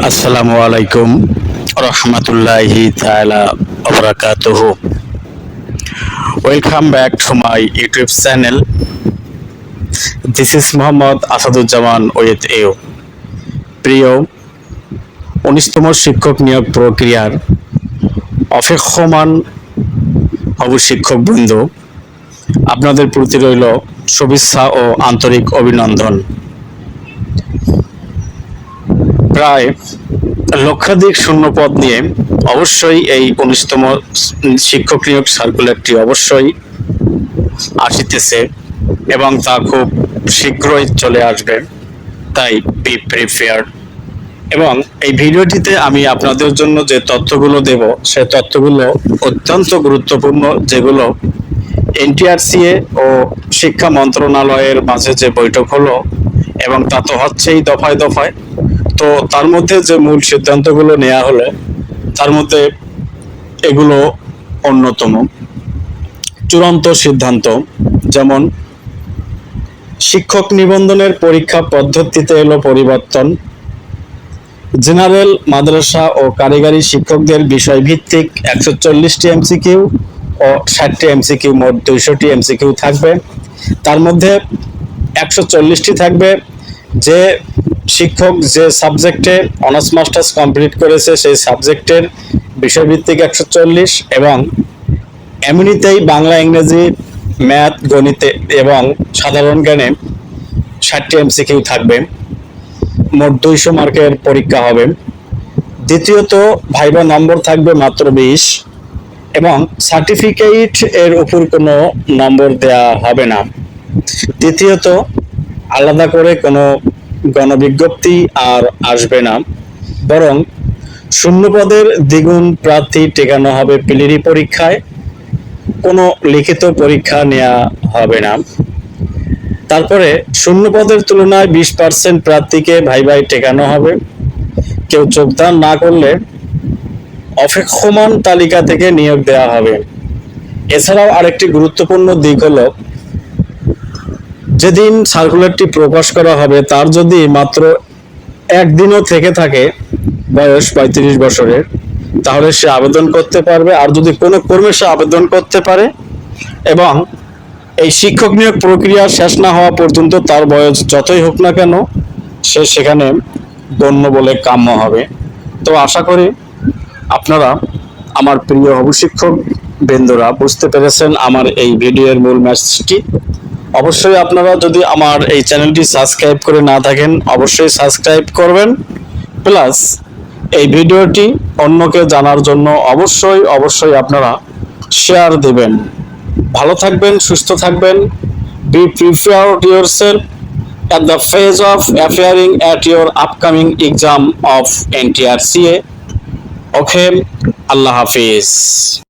আসসালামু আলাইকুম রহমতুল্লাহি তাআলা ওয়া welcome back to my YouTube channel this is Mohammad Asaduzzaman with এও প্রিয়, উনিশতম শিক্ষক নিয়োগ প্রক্রিয়ার অপেক্ষমান হব শিক্ষক বৃন্দ, আপনাদের প্রতি রইল শুভেচ্ছা ও আন্তরিক অভিনন্দন। প্রায় লক্ষাধিক শূন্য পদ নিয়ে অবশ্যই এই উনিশতম শিক্ষক নিয়োগ সার্কুলারটি অবশ্যই আসিতেছে এবং তা খুব শীঘ্রই চলে আসবে। তাই বি প্রিপেয়ার্ড এবং এই ভিডিওটিতে আমি আপনাদের জন্য যে তথ্যগুলো দেব, সে তথ্যগুলো অত্যন্ত গুরুত্বপূর্ণ, যেগুলো এনটিআরসিএ ও শিক্ষা মন্ত্রণালয়ের মাঝে যে বৈঠক হলো, এবং তা তো হচ্ছেই দফায় দফায় তো তার মধ্যে যে মূল সিদ্ধান্তগুলো নেওয়া হলো, তার মধ্যে এগুলো অন্যতম। চূড়ান্ত সিদ্ধান্ত, যেমন শিক্ষক নিবন্ধনের পরীক্ষা পদ্ধতিতে এলো পরিবর্তন, জেনারেল, মাদ্রাসা ও কারিগরি শিক্ষকদের বিষয়ভিত্তিক একশো চল্লিশটি এমসিকিউ ও ষাটটি এমসিকিউ মোট দুইশোটি এমসিকিউ থাকবে। তার মধ্যে একশো চল্লিশটি থাকবে যে শিক্ষক যে সাবজেক্টে অনার্স মাস্টার্স কমপ্লিট করেছে সেই সাবজেক্টের বিষয়ভিত্তিক একশো চল্লিশ এবং এমনিতেই বাংলা, ইংরেজি, ম্যাথ, গণিতে এবং সাধারণ জ্ঞানে ষাটটি এমসিকিউ থাকবে। মোট দুইশো মার্কের পরীক্ষা হবে। দ্বিতীয়ত ভাইবা নম্বর থাকবে মাত্র বিশ এবং সার্টিফিকেট এর উপর কোনো নম্বর দেয়া হবে না। তৃতীয়ত আলাদা করে কোনো গণবিজ্ঞপ্তি আর আসবে না। বরং শূন্য পদের দ্বিগুণ প্রার্থী টেকানো হবে পিলিরি পরীক্ষায়। কোনো লিখিত পরীক্ষা নেওয়া হবে না। তারপরে শূন্য পদের তুলনায় বিশ পার্সেন্ট প্রার্থীকে ভাই ভাই টেকানো হবে। কেউ যোগদান না করলে অপেক্ষমান তালিকা থেকে নিয়োগ দেওয়া হবে। এছাড়াও আরেকটি গুরুত্বপূর্ণ দিক হলো যেদিন সার্কুলারটি প্রকাশ করা হবে, তার যদি মাত্র একদিনও থেকে থাকে বয়স পঁয়ত্রিশ বছরের, তাহলে সে আবেদন করতে পারবে। আর যদি কোনো কর্মে সে আবেদন করতে পারে এবং এই শিক্ষক নিয়োগ প্রক্রিয়া শেষ না হওয়া পর্যন্ত তার বয়স যতই হোক না কেন, সে সেখানে গণ্য বলে কাম্য হবে। তো আশা করি আপনারা আমার প্রিয় অবশিক্ষক বৃন্দরা বুঝতে পেরেছেন আমার এই ভিডিওর মূল ম্যাসেজটি অবশ্যই আপনারা যদি আমার এই চ্যানেলটি সাবস্ক্রাইব করে না থাকেন অবশ্যই সাবস্ক্রাইব করবেন প্লাস এই ভিডিওটি অন্যকে জানার জন্য অবশ্যই অবশ্যই আপনারা শেয়ার দেবেন ভালো থাকবেন সুস্থ থাকবেন be prepared yourself at the phase of appearing at your upcoming exam of NTRCA. Okay, Allah Hafiz.